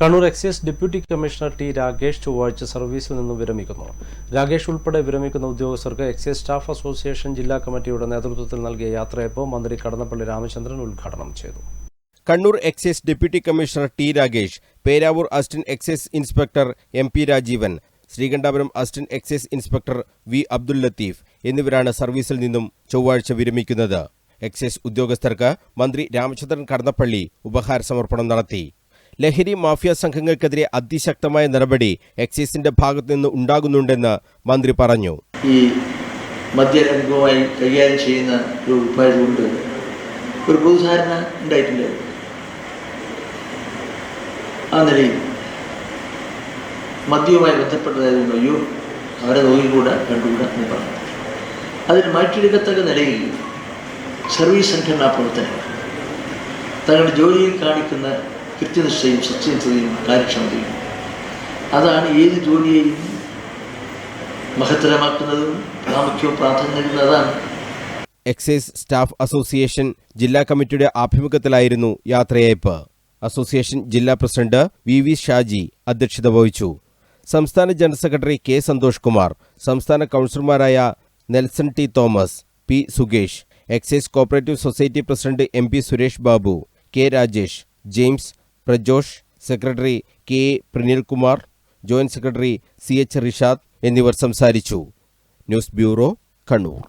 Kannur excise deputy commissioner T Rakesh ചൊവ്വാഴ്ച സർവീസിൽ നിന്നും വിരമിക്കുന്നു. രാകേഷ് ഉൾപ്പെടെ വിരമിക്കുന്ന ഉദ്യോഗസ്ഥർക്ക് എക്സൈസ് സ്റ്റാഫ് അസോസിയേഷൻ ജില്ലാ കമ്മിറ്റിയുടെ നേതൃത്വത്തിൽ നൽകിയ യാത്രയപ്പ് മന്ത്രി കടന്നപ്പള്ളി രാമചന്ദ്രൻ ഉദ്ഘാടനം ചെയ്തു. Kannur excise deputy commissioner T Rakesh Peravoor assistant excise inspector M P Rajeevan Sreekandapuram assistant excise inspector V Abdul Latheef എന്നിവരാണ് സർവീസിൽ നിന്നും ചൊവ്വാഴ്ച വിരമിക്കുന്നത്. എക്സൈസ് ഉദ്യോഗസ്ഥർക്ക് മന്ത്രി രാമചന്ദ്രൻ കടന്നപ്പള്ളി ഉപഹാര സമർപ്പണം നടത്തി. ലഹരി മാഫിയ സംഘങ്ങൾക്കെതിരെ അതിശക്തമായ നടപടി എക്സൈസിന്റെ ഭാഗത്തുനിന്ന് ഉണ്ടാകുന്നുണ്ടെന്ന് മന്ത്രി പറഞ്ഞു. ഈ മദ്യരംഗവുമായി കൈകാര്യം ചെയ്യുന്ന ഒരു വിഭാഗമുണ്ട് ഒരു പൊതുധാരണ ഉണ്ടായിട്ടില്ല. ആ നിലയിൽ മദ്യവുമായി ബന്ധപ്പെട്ടതായതുകൊണ്ട് അയ്യോ അവരെ നോക്കിക്കൂടാ കണ്ടുകൂടാ എന്ന് പറഞ്ഞു. അതിന് മാറ്റിയെടുക്കത്തക്ക നിലയിൽ സർവീസ് സംഘടനാ പ്രവർത്തനങ്ങൾ തങ്ങളുടെ ജോലിയിൽ കാണിക്കുന്ന കൃത്യനിഷ്ഠയും സത്യനിഷ്ഠതയും കാര്യക്ഷമതയും. അതാണ് ഏത് ജോലിയെയും മഹത്തരമാക്കുന്നതും പ്രാമുഖ്യവും പ്രാധാന്യം അതാണ്. എക്സൈസ് സ്റ്റാഫ് അസോസിയേഷൻ ജില്ലാ കമ്മിറ്റിയുടെ ആഭിമുഖ്യത്തിലായിരുന്നു യാത്രയയപ്പ്. അസോസിയേഷൻ ജില്ലാ പ്രസിഡന്റ് വി വി ഷാജി അധ്യക്ഷത വഹിച്ചു. സംസ്ഥാന general secretary K Santhosh Kumar സംസ്ഥാന കൗൺസിലർമാരായ Nelson T Thomas P Sukesh excise cooperative society president M P Suresh Babu K Rajesh James Prajosh secretary K Pranilkumar joint secretary C H Rishad എന്നിവർ സംസാരിച്ചു. News bureau Kannur.